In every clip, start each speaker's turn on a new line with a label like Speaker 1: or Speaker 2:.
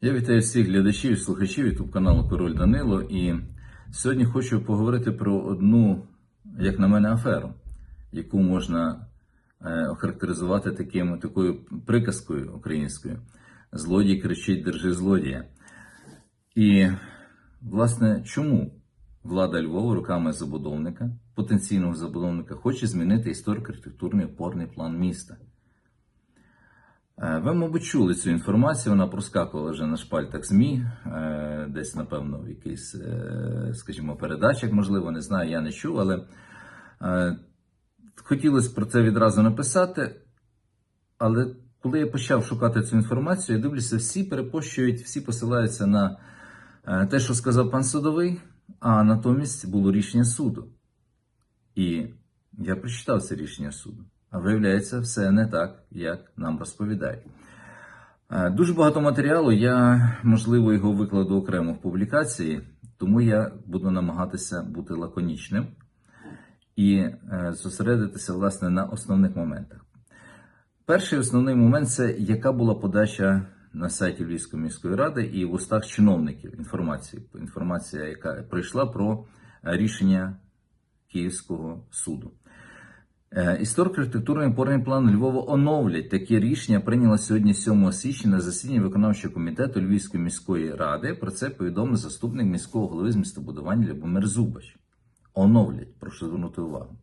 Speaker 1: Я вітаю всіх глядачів і слухачів YouTube каналу Король Данило. І сьогодні хочу поговорити про одну, як на мене, аферу, яку можна е, охарактеризувати таким, такою приказкою українською. Злодій кричить, держи злодія. І, власне, чому влада Львова руками забудовника, потенційного забудовника, хоче змінити історико-архітектурний опорний план міста? Е, Ви, мабуть, чули цю інформацію, вона проскакувала вже на шпальтах ЗМІ, е, десь, напевно, в якихось, е, скажімо, передачах, можливо, не знаю, я не чув, але хотілося про це відразу написати. Але коли я почав шукати цю інформацію, я дивлюся, всі перепощують, всі посилаються на те, що сказав пан судовий, а натомість було рішення суду. І я прочитав це рішення суду. А виявляється, все не так, як нам розповідають. Е, Дуже багато матеріалу. Я, можливо, його викладу окремо в публікації, тому я буду намагатися бути лаконічним і е, зосередитися власне на основних моментах. Перший основний момент це яка була подача на сайті Львівської міської ради і в устах чиновників інформації. Інформація, яка прийшла про е, рішення Київського суду. Е, Історико-архітектурний опорний план Львова оновлять. Таке рішення прийняло сьогодні 7 січня на засіданні виконавчого комітету Львівської міської ради. Про це повідомив заступник міського голови з містобудування Любомир Зубач. Оновлять, прошу звернути увагу.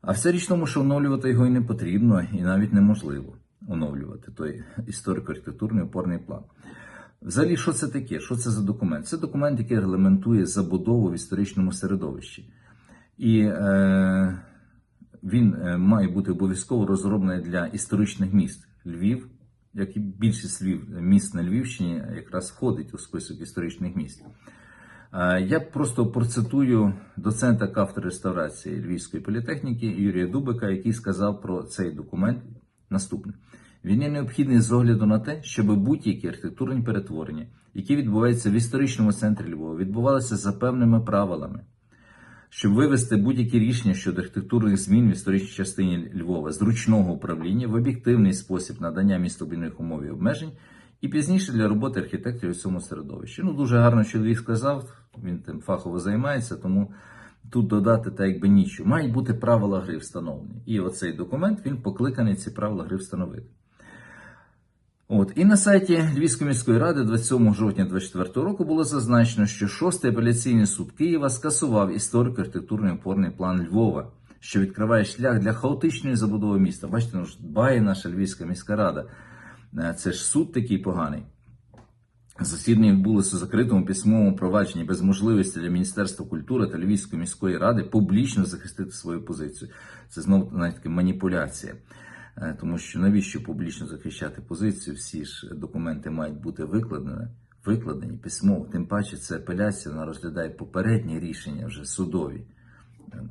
Speaker 1: А вся річ тому, що оновлювати його і не потрібно, і навіть неможливо оновлювати той історико-архітектурний опорний план. Взагалі, що це таке? Що це за документ? Це документ, який регламентує забудову в історичному середовищі. І е, він е, має бути обов'язково розроблений для історичних міст. Львів, як і більшість Львів, міст на Львівщині, якраз входить у список історичних міст. Е, Я просто процитую доцента кафедри реставрації Львівської політехніки Юрія Дубика, який сказав про цей документ наступне. Він є необхідний з огляду на те, щоб будь-які архітектурні перетворення, які відбуваються в історичному центрі Львова, відбувалися за певними правилами, щоб вивести будь-які рішення щодо архітектурних змін в історичній частині Львова з ручного управління в об'єктивний спосіб надання містобудівних умов і обмежень, і пізніше для роботи архітекторів у цьому середовищі. Ну, дуже гарно чоловік сказав, він тим фахово займається, тому тут додати так якби нічого. Мають бути правила гри встановлені. І оцей документ він покликаний ці правила гри встановити. От і на сайті Львівської міської ради 27 жовтня 2024 року було зазначено, що 6 апеляційний суд Києва скасував історико-архітектурний опорний план Львова, що відкриває шлях для хаотичної забудови міста. Бачите, ну ж дбає наша Львівська міська рада. Е, Це ж суд такий поганий. Засідання відбулося у закритому письмовому провадженні без можливості для Міністерства культури та Львівської міської ради публічно захистити свою позицію. Це знову навіть таки маніпуляція. Е, Тому що навіщо публічно захищати позицію? Всі ж документи мають бути викладені, викладені письмово. Тим паче, це апеляція вона розглядає попередні рішення вже судові,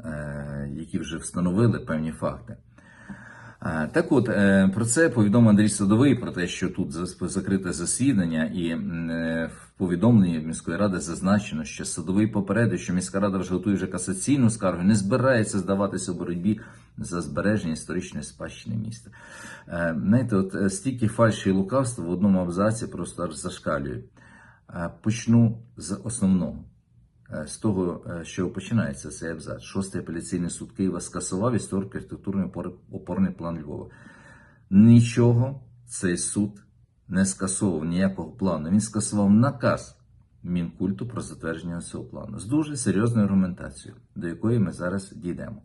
Speaker 1: е, які вже встановили певні факти. Е, Так от, про це повідомив Андрій Садовий, про те, що тут закрите засідання, і в повідомленні міської ради зазначено, що Садовий попередив, що міська рада вже готує вже касаційну скаргу, не збирається здаватися у боротьбі за збереження історичної спадщини міста. Знаєте, от е, стільки фальші і лукавства в одному абзаці просто аж зашкалює. Е, Почну з основного. Е, З того, що починається цей абзац. Шостий апеляційний суд Києва скасував історико-архітектурний опорний план Львова. Нічого цей суд не скасовував, ніякого плану. Він скасував наказ Мінкульту про затвердження цього плану з дуже серйозною аргументацією, до якої ми зараз дійдемо.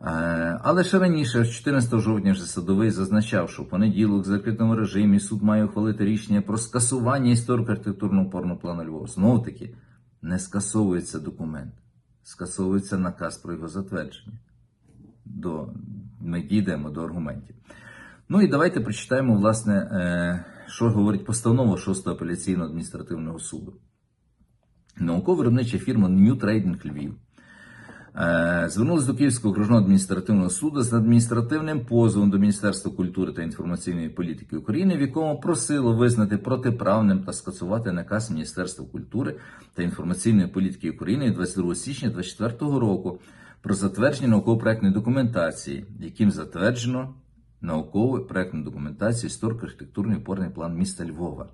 Speaker 1: Е, Але ще раніше, 14 жовтня, вже садовий зазначав, що в понеділок в закритому режимі суд має ухвалити рішення про скасування історико-архітектурного плану Львова. Знову таки, не скасовується документ, скасовується наказ про його затвердження. До, ми дійдемо до аргументів. Ну і давайте прочитаємо, власне, е, що говорить постанова 6-го апеляційного адміністративного суду. Науково-виробнича фірма New Trading Львів е, звернулася до Київського окружного адміністративного суду з адміністративним позовом до Міністерства культури та інформаційної політики України, в якому просило визнати протиправним та скасувати наказ Міністерства культури та інформаційної політики України від 22 січня 2024 року про затвердження науково-проектної документації, яким затверджено наукову проектну документацію історико-архітектурний опорний план міста Львова.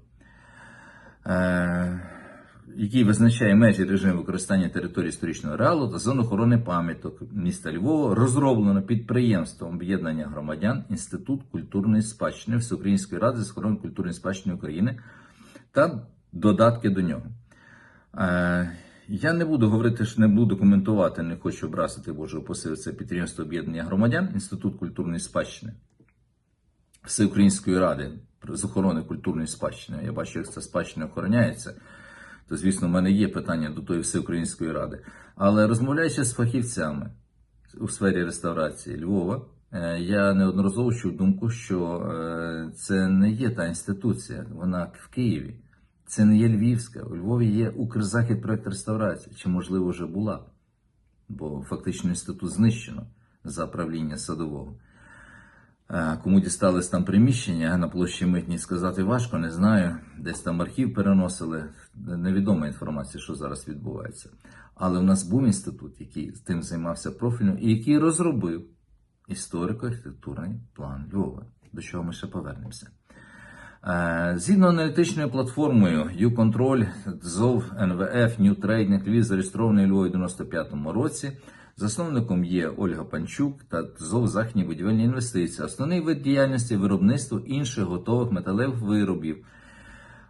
Speaker 1: Який визначає межі режиму використання території історичного реалу та зон охорони пам'яток міста Львова, розроблено підприємством об'єднання громадян Інститут культурної спадщини Всеукраїнської ради з охорони культурної спадщини України та додатки до нього. Е, Я не буду говорити, що не буду коментувати, не хочу образити Божого посил. Це підприємство об'єднання громадян, Інститут культурної спадщини Всеукраїнської ради з охорони культурної спадщини. Я бачу, як ця спадщина охороняється. То, звісно, в мене є питання до тої всеукраїнської ради. Але розмовляючи з фахівцями у сфері реставрації Львова, е, я неодноразово чув думку, що е, це не є та інституція, вона в Києві. Це не є Львівська. У Львові є Укрзахід проект реставрації, чи, можливо, вже була, бо фактично інститут знищено за правління садового. Кому дістались там приміщення на площі митній, сказати важко, не знаю. Десь там архів переносили. Невідома інформація, що зараз відбувається. Але в нас був інститут, який тим займався профільно і який розробив історико-архітектурний план Львова, до чого ми ще повернемося. Е, Згідно аналітичною платформою U-Control, ЗОВ НВФ New Trading Львів зареєстрований Львові у 95-му році. Засновником є Ольга Панчук та ЗОВ Західні будівельні інвестиції. Основний вид діяльності виробництво інших готових металевих виробів.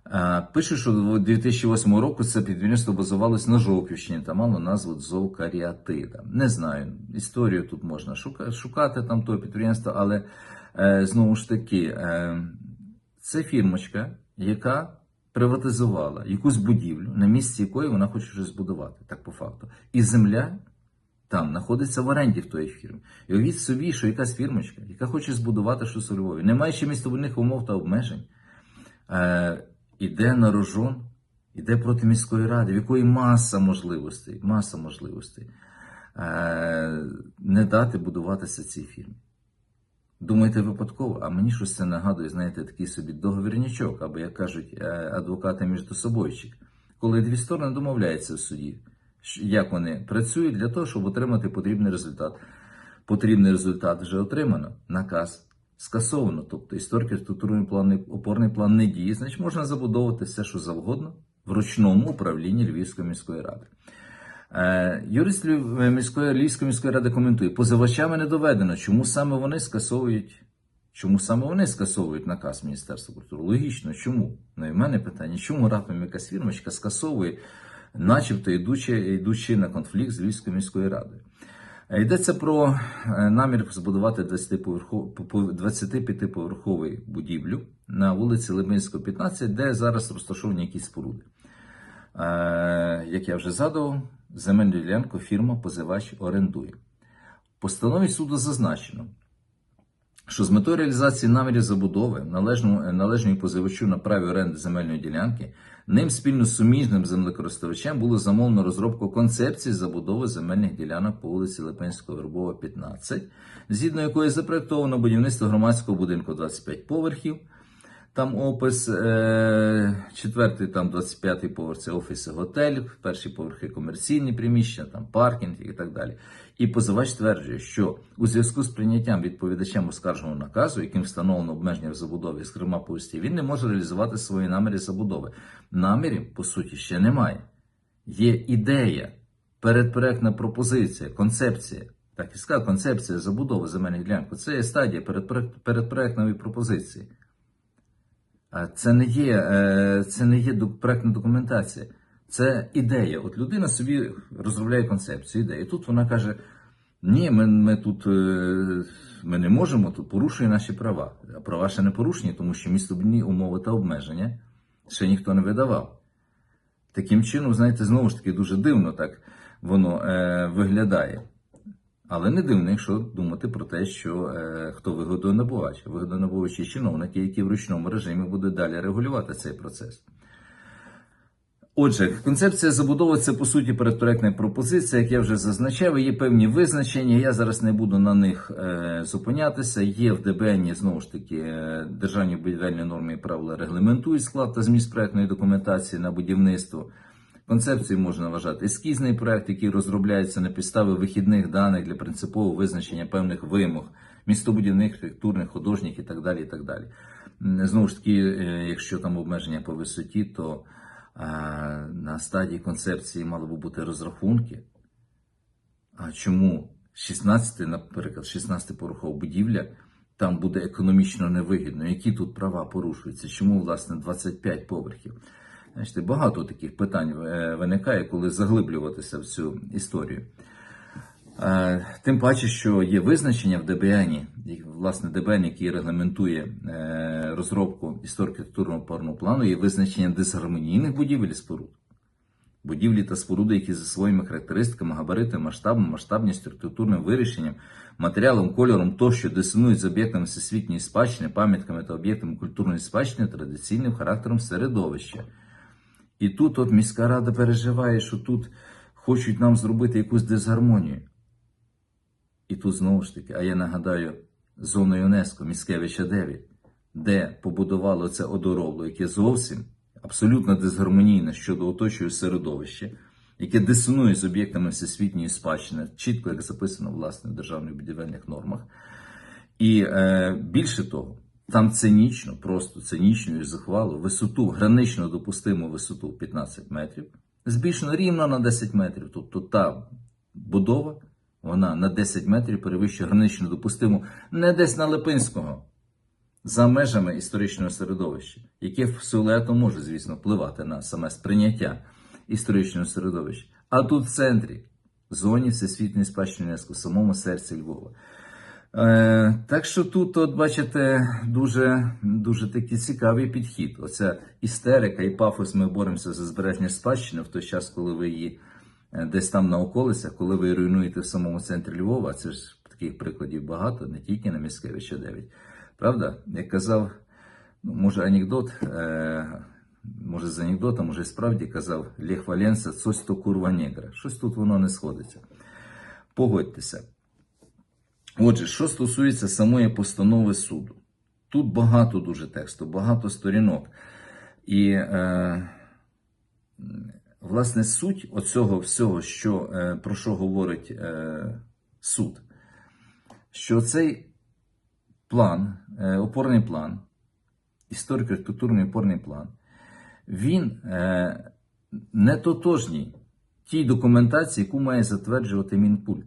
Speaker 1: Е, Пише, що до 2008 року це підприємство базувалось на Жовківщині та мало назву ЗОВ Каріатида. Не знаю, історію тут можна шукати там того підприємства, але е, знову ж таки, е, це фірмочка, яка приватизувала якусь будівлю, на місці якої вона хоче щось збудувати, так по факту. І земля там знаходиться в оренді в тої фірми. І уявіть собі, що якась фірмочка, яка хоче збудувати щось у Львові, не маючи містобудівних умов та обмежень, е, іде на рожон, іде проти міської ради, в якої маса можливостей, маса можливостей е, не дати будуватися цій фірмі. Думаєте, випадково? А мені щось це нагадує, знаєте, такий собі договірнячок, або, як кажуть, е, адвокати між собойчик. Коли дві сторони домовляються в суді, як вони працюють для того, щоб отримати потрібний результат. Потрібний результат вже отримано, наказ скасовано. Тобто історико-архітектурний план, опорний план не діє, значить можна забудовувати все, що завгодно в ручному управлінні Львівської міської ради. Е, Юрист міської Львівської міської ради коментує, позивачами не доведено, чому саме вони скасовують. Чому саме вони скасовують наказ Міністерства культури? Логічно, чому? Ну і в мене питання, чому раптом якась фірмочка скасовує, начебто йдучи, йдучи на конфлікт з Львівською міською радою? Е, Йдеться про е, намір збудувати 25-поверховий будівлю на вулиці Лебинського, 15, де зараз розташовані якісь споруди. Е, Як я вже згадував, земельну ділянку фірма позивач орендує. Постанові суду зазначено, що з метою реалізації намірів забудови належному, належною позивачу на праві оренди земельної ділянки, ним спільно з суміжним землекористувачем було замовлено розробку концепції забудови земельних ділянок по вулиці Липинського Вербова, 15, згідно якої запроектовано будівництво громадського будинку 25 поверхів. Там опис, е, четвертий, там 25-й поверх це офіси готель, перші поверхи комерційні приміщення, там паркінг і так далі. І позивач стверджує, що у зв'язку з прийняттям відповідачем оскарженого наказу, яким встановлено обмеження в забудові з Крима повісті, він не може реалізувати свої наміри забудови. Намірів, по суті, ще немає. Є ідея, передпроектна пропозиція, концепція. Так і сказав, концепція забудови земельних ділянок. Це є стадія передпроектної пропозиції. Це не є, е, це не є проектна документація, це ідея. От людина собі розробляє концепцію, ідею. Тут вона каже: ні, ми, ми тут е, ми не можемо, тут порушує наші права. А права ще не порушені, тому що містобудівні умови та обмеження ще ніхто не видавав. Таким чином, знаєте, знову ж таки дуже дивно так воно е, виглядає. Але не дивно, якщо думати про те, що е, хто вигодонабувач, вигодонабувачі чиновники, які в ручному режимі будуть далі регулювати цей процес. Отже, концепція забудови це по суті передпроектна пропозиція, як я вже зазначав, є певні визначення. Я зараз не буду на них е, зупинятися. Є в ДБН знову ж таки е, державні будівельні норми і правила регламентують склад та зміст проектної документації на будівництво. Концепцією можна вважати ескізний проект, який розробляється на підставі вихідних даних для принципового визначення певних вимог, містобудівних, архітектурних, художніх і так далі. І так далі. знову ж таки, е, якщо там обмеження по висоті, то на стадії концепції мали би бути розрахунки. А чому 16, наприклад, 16 порохова будівля там буде економічно невигідно? Які тут права порушуються? Чому, власне, 25 поверхів? Знаєте, багато таких питань е, виникає, коли заглиблюватися в цю історію. Е, Тим паче, що є визначення в ДБНі, і, власне, ДБН, який регламентує е, розробку історико-архітектурного опорного плану, є визначення дисгармонійних будівель і споруд. Будівлі та споруди, які за своїми характеристиками, габаритами, масштабом, масштабністю, архітектурним вирішенням, матеріалом, кольором тощо дисонують з об'єктами всесвітньої спадщини, пам'ятками та об'єктами культурної спадщини традиційним характером середовища. І тут от міська рада переживає, що тут хочуть нам зробити якусь дисгармонію. І тут знову ж таки, а я нагадаю, зону ЮНЕСКО Міскевича 9, де побудувало це одоробло, яке зовсім абсолютно дисгармонійне щодо оточуючого середовища, яке дисонує з об'єктами всесвітньої спадщини, чітко як записано власне в державних будівельних нормах. І е, більше того, там цинічно, просто цинічно і захвало висоту, гранично допустиму висоту 15 метрів, збільшено рівно на 10 метрів. Тобто та будова, вона на 10 метрів перевищує гранично допустиму не десь на Липинського, за межами історичного середовища, яке в силуету може, звісно, впливати на саме сприйняття історичного середовища. А тут в центрі, в зоні Всесвітньої спадщини ЮНЕСКО, в самому серці Львова. Е, так що тут, от бачите, дуже, дуже такий цікавий підхід. Оця істерика і пафос, ми боремося за збереження спадщини в той час, коли ви її десь там на околицях, коли ви руйнуєте в самому центрі Львова. Це ж таких прикладів багато, не тільки на Міськевича 9. Правда? Як казав, ну, може, анекдот, е, може, з анекдотом, може, і справді казав Лех Валенса, «Цось то курва негра. Щось тут воно не сходиться. Погодьтеся. Отже, що стосується самої постанови суду, тут багато дуже тексту, багато сторінок. І, е, власне, суть оцього всього, що, е, про що говорить е, суд, що цей план, е, опорний план, історико-архітектурний опорний план, він не тотожній тій документації, яку має затверджувати Мінкульт.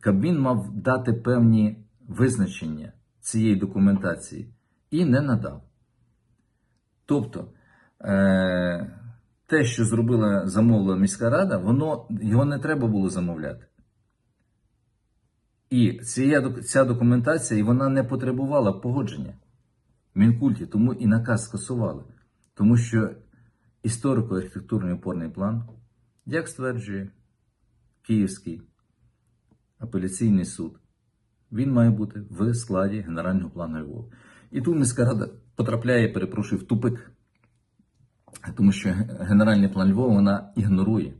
Speaker 1: Кабмін мав дати певні визначення цієї документації і не надав. Тобто, те, що зробила замовила міська рада, воно, його не треба було замовляти. І ця, ця документація і вона не потребувала погодження в Мінкульті, тому і наказ скасували. Тому що історико-архітектурний опорний план, як стверджує Київський апеляційний суд, він має бути в складі Генерального плану Львова. І тут міська рада потрапляє, перепрошую, в тупик, тому що Генеральний план Львова вона ігнорує.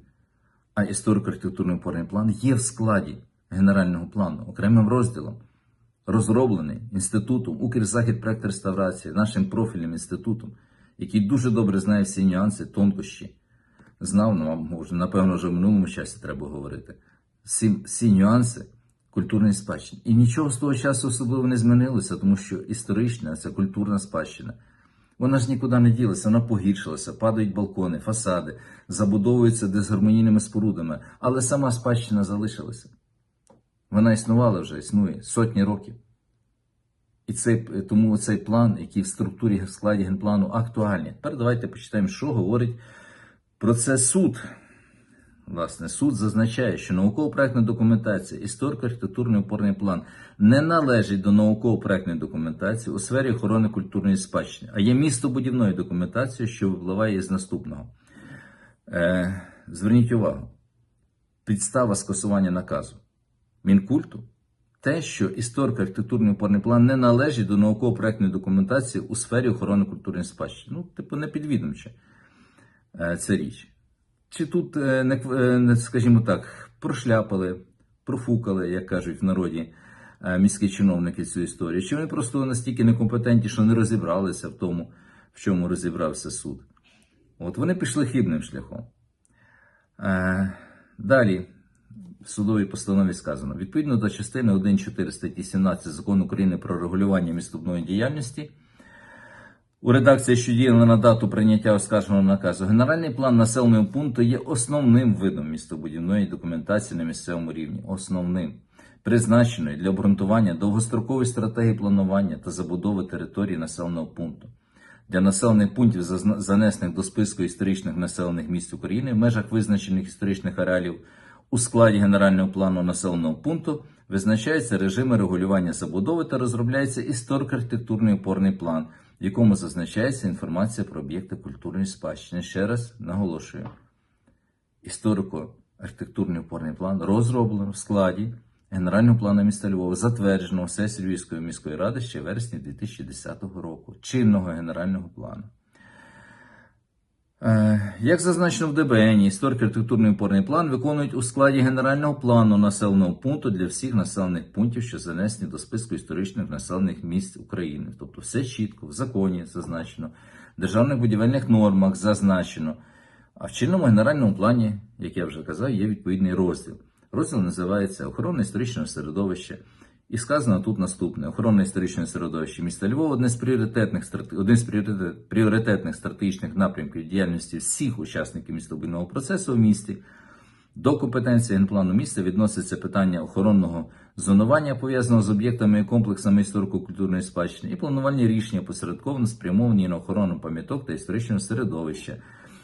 Speaker 1: А історико-архітектурний опорний план є в складі Генерального плану окремим розділом, розроблений інститутом Укрзахід проект реставрації, нашим профільним інститутом, який дуже добре знає всі нюанси, тонкощі. Знав, ну, напевно, вже в минулому часі треба говорити. Всі, всі нюанси культурної спадщини. І нічого з того часу особливо не змінилося, тому що історична, ця культурна спадщина. Вона ж нікуди не ділася, вона погіршилася, падають балкони, фасади, забудовуються дисгармонійними спорудами, але сама спадщина залишилася. Вона існувала вже, існує сотні років. І цей, тому цей план, який в структурі в складі генплану актуальний. Тепер давайте почитаємо, що говорить про це суд. Власне, суд зазначає, що науково-проектна документація, історико-архітектурний опорний план не належить до науково-проектної документації у сфері охорони культурної спадщини, а є містобудівною документацією, що випливає з наступного. Е, зверніть увагу, підстава скасування наказу Мінкульту те, що історико-архітектурний опорний план не належить до науково-проектної документації у сфері охорони культурної спадщини. Ну, типу, не підвідомче е, ця річ. Чи тут, е, е, скажімо так, прошляпали, профукали, як кажуть в народі, е, міські чиновники цю історію? Чи вони просто настільки некомпетентні, що не розібралися в тому, в чому розібрався суд? От вони пішли хибним шляхом. Далі, в судовій постанові сказано: відповідно до частини 1.4 статті 17 закону України про регулювання містобної діяльності. У редакції, що діяла на дату прийняття оскарженого наказу, генеральний план населеного пункту є основним видом містобудівної документації на місцевому рівні. Основним призначеною для обґрунтування довгострокової стратегії планування та забудови території населеного пункту. Для населених пунктів, занесених до списку історичних населених місць України в межах визначених історичних ареалів у складі генерального плану населеного пункту визначаються режими регулювання забудови та розробляється історико-архітектурний опорний план, в якому зазначається інформація про об'єкти культурної спадщини. Ще раз наголошую: історико-архітектурний опорний план розроблено в складі Генерального плану міста Львова, затвердженого сесією Львівської міської ради ще вересні 2010 року, чинного генерального плану. Е, Як зазначено в ДБН, історико-архітектурний опорний план виконують у складі генерального плану населеного пункту для всіх населених пунктів, що занесені до списку історичних населених місць України. Тобто все чітко, в законі зазначено, в державних будівельних нормах зазначено. А в чинному генеральному плані, як я вже казав, є відповідний розділ. Розділ називається Охорона історичного середовища. І сказано тут наступне: охорона історичного середовища міста Львова одне з пріоритетних один з пріоритетних стратегічних напрямків діяльності всіх учасників містобудівного процесу в місті. До компетенції генплану міста відноситься питання охоронного зонування, пов'язаного з об'єктами і комплексами історико-культурної спадщини, і планувальні рішення посередковано спрямовані на охорону пам'яток та історичного середовища.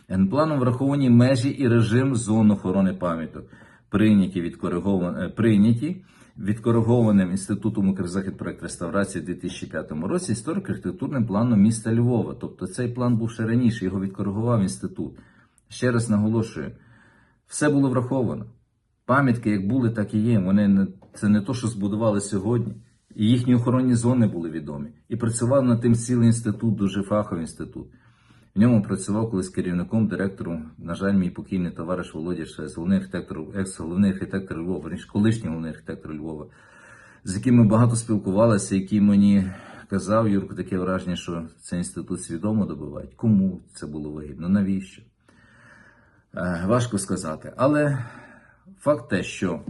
Speaker 1: Генпланом враховані межі і режим зон охорони пам'яток, прийняті відкоригован- е, прийняті відкоригованим інститутом Укрзахід проект реставрації у 2005 році історико-архітектурним планом міста Львова. Тобто цей план був ще раніше, його відкоригував інститут. Ще раз наголошую, все було враховано. Пам'ятки як були, так і є. Вони не, це не то, що збудували сьогодні. І їхні охоронні зони були відомі. І працював над тим цілий інститут, дуже фаховий інститут. В ньому працював колись керівником, директором, на жаль, мій покійний товариш Володя Швець, головний архітектор, екс-головний архітектор Львова, колишній головний архітектор Львова, з яким ми багато спілкувалися, який мені казав, Юрко, таке враження, що цей інститут свідомо добивають. Кому це було вигідно? Навіщо? Е, Важко сказати. Але факт те, що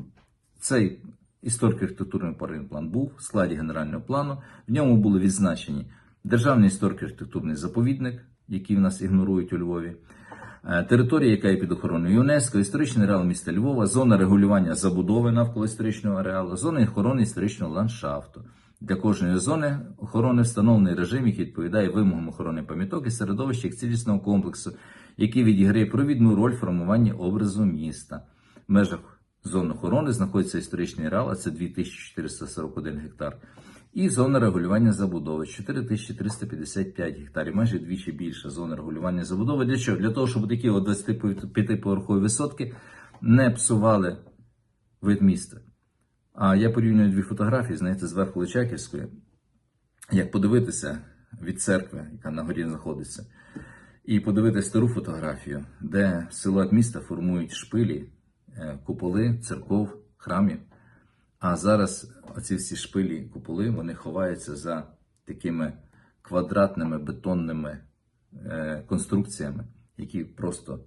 Speaker 1: цей історико-архітектурний опорний план був в складі генерального плану. В ньому були відзначені державний історико-архітектурний заповідник, який в нас ігнорують у Львові, е, територія, яка є під охороною ЮНЕСКО, історичний ареал міста Львова, зона регулювання забудови навколо історичного ареалу, зона охорони історичного ландшафту. Для кожної зони охорони встановлений режим, який відповідає вимогам охорони пам'яток і середовища як цілісного комплексу, який відіграє провідну роль в формуванні образу міста. В межах зон охорони знаходиться історичний ареал, а це 2441 гектар. І зона регулювання забудови 4355 гектарів, майже двічі більша зона регулювання забудови. Для чого? Для того, щоб такі 25-поверхові висотки не псували вид міста. А я порівнюю дві фотографії, знаєте, зверху Личаківської. Як подивитися від церкви, яка на горі знаходиться, і подивитися стару фотографію, де силует міста формують шпилі, е, куполи, церков, храмів. А зараз оці всі шпилі, куполи, вони ховаються за такими квадратними бетонними е, конструкціями, які просто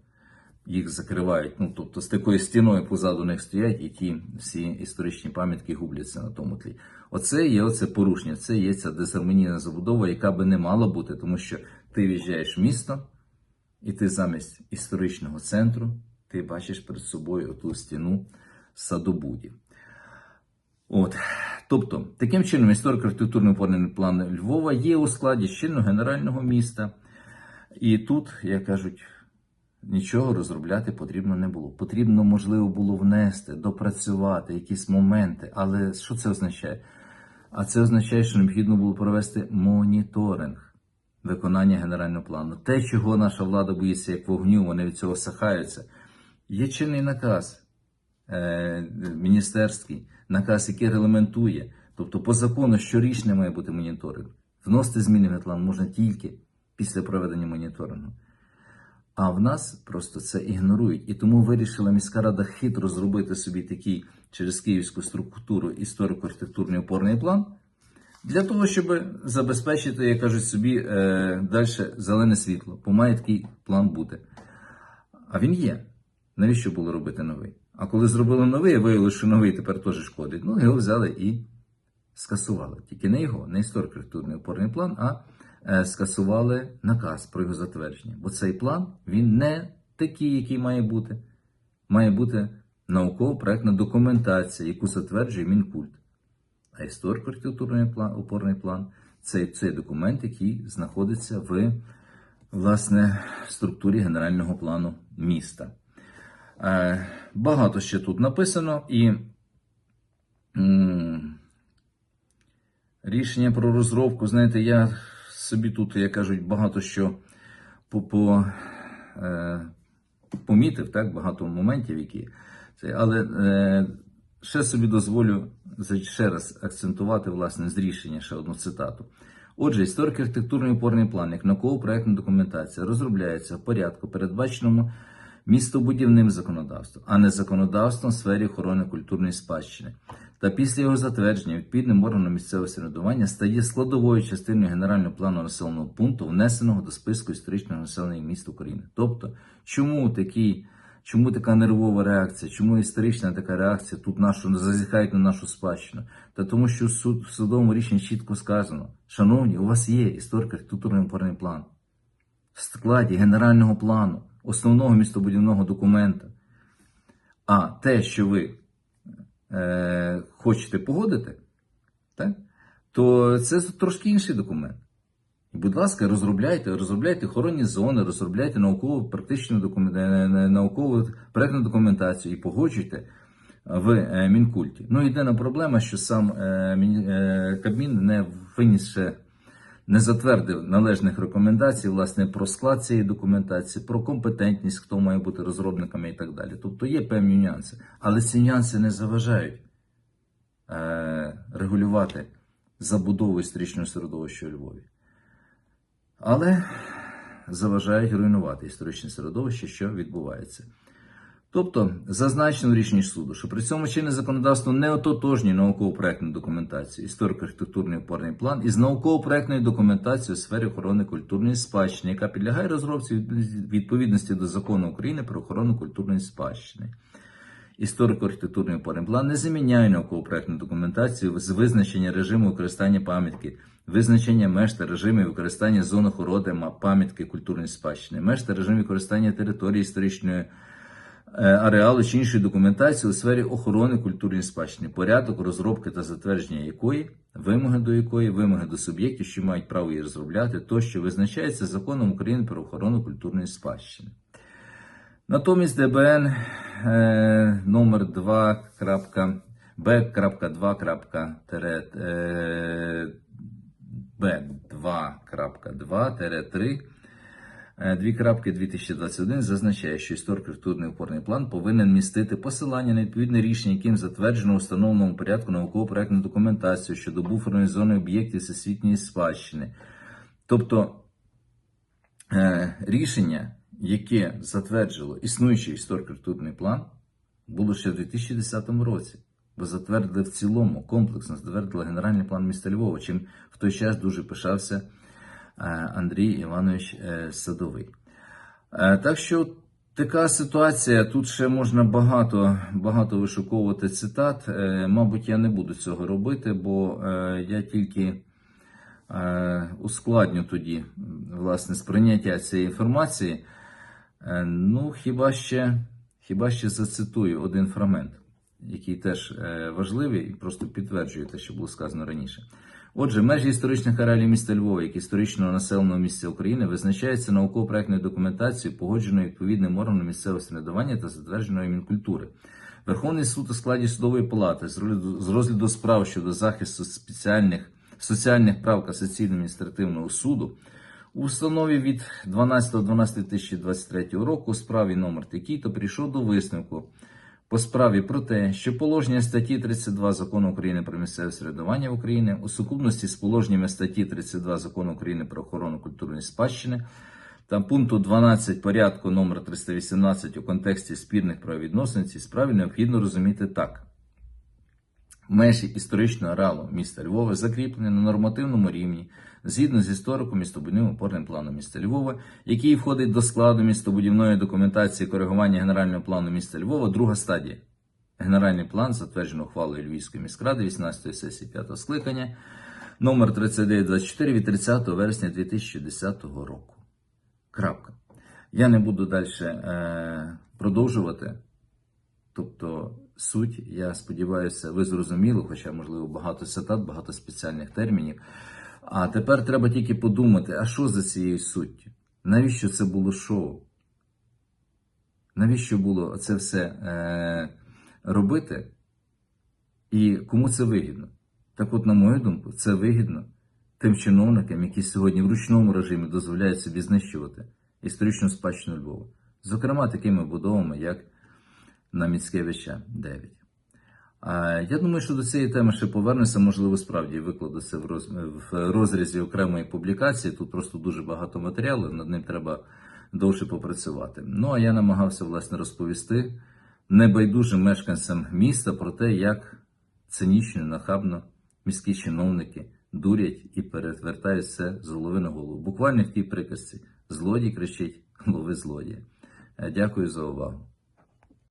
Speaker 1: їх закривають. Ну, тобто з такою стіною позаду них стоять, і ті всі історичні пам'ятки губляться на тому тлі. Оце є оце порушення, це є ця дисгармонійна забудова, яка би не мала бути, тому що ти в'їжджаєш в місто, і ти замість історичного центру ти бачиш перед собою оту стіну садобудів. От. Тобто, таким чином, історико-архітектурний опорний план Львова є у складі чинного генерального міста. І тут, як кажуть, нічого розробляти потрібно не було. Потрібно, можливо, було внести, допрацювати якісь моменти. Але що це означає? А це означає, що необхідно було провести моніторинг виконання генерального плану. Те, чого наша влада боїться як вогню, вони від цього сахаються. Є чинний наказ е, міністерський, наказ, який регламентує. Тобто, по закону щорічно має бути моніторинг. Вносити зміни в план можна тільки після проведення моніторингу. А в нас просто це ігнорують. І тому вирішила міська рада хитро зробити собі такий через київську структуру історико-архітектурний опорний план для того, щоб забезпечити, як кажуть собі, е, далі зелене світло. Бо має такий план бути. А він є. Навіщо було робити новий? А коли зробили новий, виявилося, що новий тепер теж шкодить. Ну, його взяли і скасували. Тільки не його, не історико-архітектурний опорний план, а е, скасували наказ про його затвердження. Бо цей план він не такий, який має бути. Має бути науково-проектна документація, яку затверджує Мінкульт. А історико-архітектурний план, опорний план це цей документ, який знаходиться в власне, структурі генерального плану міста. Е, Багато ще тут написано, і рішення про розробку, знаєте, я собі тут, як кажуть, багато що по, по, е, помітив, так, багато моментів, які це, але е, ще собі дозволю ще раз акцентувати власне з рішення ще одну цитату. Отже, історико-архітектурний опорний план, як науково-проектна документація, розробляється в порядку, передбаченому містобудівним законодавством, а не законодавством в сфері охорони культурної спадщини. Та після його затвердження відповідним органом місцевого самоврядування стає складовою частиною генерального плану населеного пункту, внесеного до списку історичного населення міст України. Тобто, чому такий, чому така нервова реакція, чому історична така реакція тут нашу зазіхають на нашу спадщину? Та тому, що суд, в судовому рішенні чітко сказано: шановні, у вас є історико-архітектурний опорний план в складі генерального плану, основного містобудівного документа. А те, що ви е, хочете погодити, так, то це трошки інший документ. Будь ласка, розробляйте, розробляйте охоронні зони, розробляйте наукову практичну документ, е, наукову проектну документацію і погоджуйте в е, Мінкульті. Ну, єдина проблема, що сам е, е, Кабмін не виніс ще не затвердив належних рекомендацій власне про склад цієї документації, про компетентність, хто має бути розробниками і так далі. Тобто є певні нюанси, але ці нюанси не заважають е, регулювати забудову історичного середовища у Львові. Але заважають руйнувати історичне середовище, що відбувається. Тобто, зазначено в рішенні суду, що при цьому чинне законодавство не ототожнює науково-проектну документацію, історико-архітектурний опорний план із науково-проектною документацією у сфері охорони культурної спадщини, яка підлягає розробці відповідності до закону України про охорону культурної спадщини. Історико-архітектурний опорний план не заміняє науково-проектну документацію з визначення режиму використання пам'ятки, визначення меж та режимів використання зон охорони пам'ятки культурної спадщини, меж та режим використання території історичної е, ареалу чи іншої документації у сфері охорони культурної спадщини, порядок розробки та затвердження якої, вимоги до якої, вимоги до суб'єктів, що мають право її розробляти, тощо визначається законом України про охорону культурної спадщини. Натомість ДБН е, номер 2. Б.2.2-3 Е, Дві крапки 2021 зазначає, що історико-архітектурний опорний план повинен містити посилання на відповідне рішення, яким затверджено у встановленому порядку науково-проектну документацію щодо буферної зони об'єктів всесвітньої спадщини. Тобто е, рішення, яке затверджило існуючий історико-архітектурний план, було ще в 2010 році. Бо затвердили в цілому, комплексно затвердили генеральний план міста Львова, чим в той час дуже пишався е, Андрій Іванович е, Садовий. Е, Так що така ситуація, тут ще можна багато, багато вишуковувати цитат. Е, Мабуть, я не буду цього робити, бо е, я тільки е, ускладню тоді власне сприйняття цієї інформації. Е, Ну, хіба ще, хіба ще зацитую один фрагмент, який теж е, важливий і просто підтверджує те, що було сказано раніше. Отже, межі історичних ареалів міста Львова, як історичного населеного місця України, визначаються науково-проектною документацією, погодженою відповідним органом місцевого самоврядування та затвердженою Мінкультури. Верховний суд у складі судової палати з розгляду, справ щодо захисту спеціальних соціальних прав касаційно-адміністративного суду у установі від 12.12.2023 року у справі номер такий, то прийшов до висновку по справі про те, що положення статті 32 закону України про місцеве середування в Україні у сукупності з положеннями статті 32 закону України про охорону культурної спадщини та пункту 12 порядку номер 318 у контексті спірних правовідносин цій справі необхідно розуміти так. Межі історичного ареалу міста Львова закріплені на нормативному рівні згідно з історико-містобудівним опорним планом міста Львова, який входить до складу містобудівної документації коригування генерального плану міста Львова, друга стадія. Генеральний план затверджено ухвалою Львівської міськради 18 сесії 5 скликання номер 3924 від 30 вересня 2010 року. Крапка. Я не буду далі е, продовжувати. Тобто, суть, я сподіваюся, ви зрозуміли, хоча, можливо, багато цитат, багато спеціальних термінів. А тепер треба тільки подумати, а що за цією суттю? Навіщо це було шоу? Навіщо було це все е, робити? І кому це вигідно? Так от, на мою думку, це вигідно тим чиновникам, які сьогодні в ручному режимі дозволяють собі знищувати історичну спадщину Львова. Зокрема, такими будовами, як на Міцкевича 9. Я думаю, що до цієї теми ще повернуся, можливо, справді викладу це в розрізі окремої публікації. Тут просто дуже багато матеріалу, над ним треба довше попрацювати. Ну а я намагався власне розповісти небайдужим мешканцям міста про те, як цинічно, нахабно міські чиновники дурять і перевертають все з голови на голову. Буквально в тій приказці злодій кричить, лови злодія. Е, Дякую за увагу.